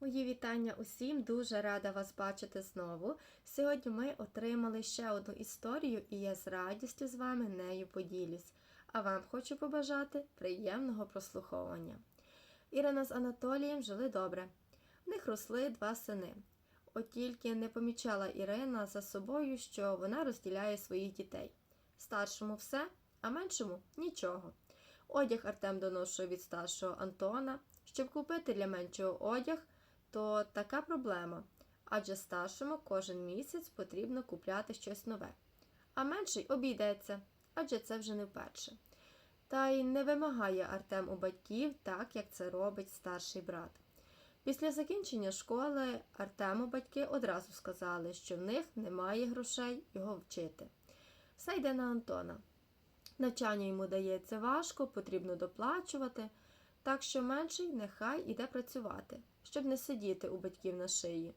Мої вітання усім, дуже рада вас бачити знову. Сьогодні ми отримали ще одну історію, і я з радістю з вами нею поділюсь. А вам хочу побажати приємного прослуховування. Ірина з Анатолієм жили добре. В них росли два сини. От тільки не помічала Ірина за собою, що вона розділяє своїх дітей. Старшому все, а меншому нічого. Одяг Артем доношує від старшого Антона. Щоб купити для меншого одяг, то така проблема, адже старшому кожен місяць потрібно купляти щось нове. А менший обійдеться, адже це вже не вперше. Та й не вимагає Артем у батьків так, як це робить старший брат. Після закінчення школи Артему батьки одразу сказали, що в них немає грошей його вчити. Все йде на Антона. Навчання йому дається важко, потрібно доплачувати, так що менший нехай іде працювати, щоб не сидіти у батьків на шиї.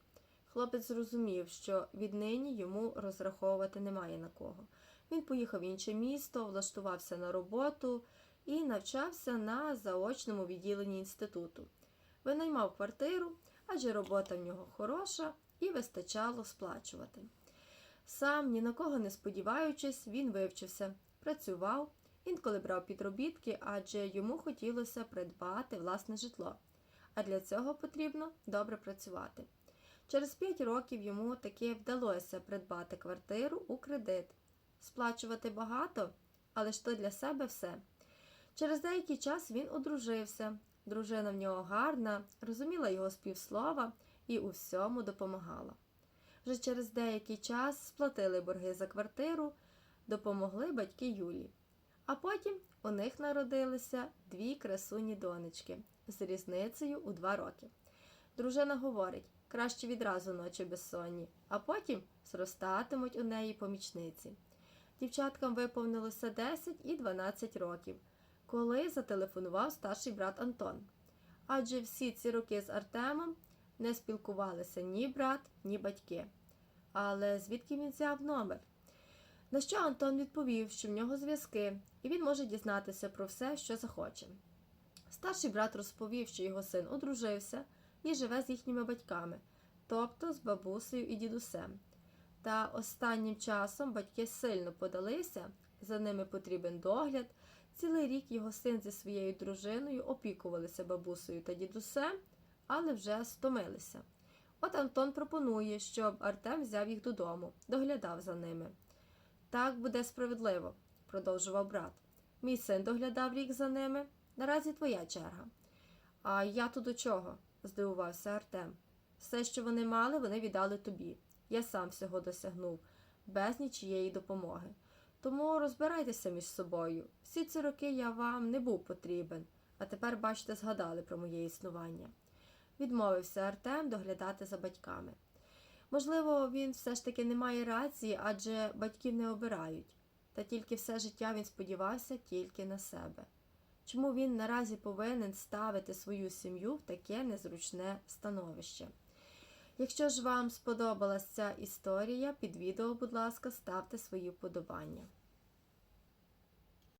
Хлопець зрозумів, що віднині йому розраховувати немає на кого. Він поїхав в інше місто, влаштувався на роботу і навчався на заочному відділенні інституту. Винаймав квартиру, адже робота в нього хороша і вистачало сплачувати. Сам, ні на кого не сподіваючись, він вивчився, працював, інколи брав підробітки, адже йому хотілося придбати власне житло. А для цього потрібно добре працювати. Через 5 років йому таки вдалося придбати квартиру у кредит, сплачувати багато, але ж то для себе все. Через деякий час він одружився. Дружина в нього гарна, розуміла його співслова і у всьому допомагала. Вже через деякий час сплатили борги за квартиру, допомогли батьки Юлі. А потім у них народилися дві красуні донечки з різницею у два роки. Дружина говорить, краще відразу ночі безсонні, а потім зростатимуть у неї помічниці. Дівчаткам виповнилося 10 і 12 років, коли зателефонував старший брат Антон. Адже всі ці роки з Артемом не спілкувалися ні брат, ні батьки. Але звідки він взяв номер? На що Антон відповів, що в нього зв'язки, і він може дізнатися про все, що захоче. Старший брат розповів, що його син одружився і живе з їхніми батьками, тобто з бабусею і дідусем. Та останнім часом батьки сильно подалися, за ними потрібен догляд. Цілий рік його син зі своєю дружиною опікувалися бабусею та дідусем, але вже стомилися. От Антон пропонує, щоб Артем взяв їх додому, доглядав за ними. Так буде справедливо, продовжував брат. Мій син доглядав рік за ними. Наразі твоя черга. А я тут до чого? здивувався Артем. Все, що вони мали, вони віддали тобі. Я сам всього досягнув, без нічієї допомоги. Тому розбирайтеся між собою. Всі ці роки я вам не був потрібен, а тепер, бачите, згадали про моє існування. Відмовився Артем доглядати за батьками. Можливо, він все ж таки не має рації, адже батьків не обирають, та тільки все життя він сподівався тільки на себе. Чому він наразі повинен ставити свою сім'ю в таке незручне становище? Якщо ж вам сподобалася ця історія, під відео, будь ласка, ставте свої вподобання.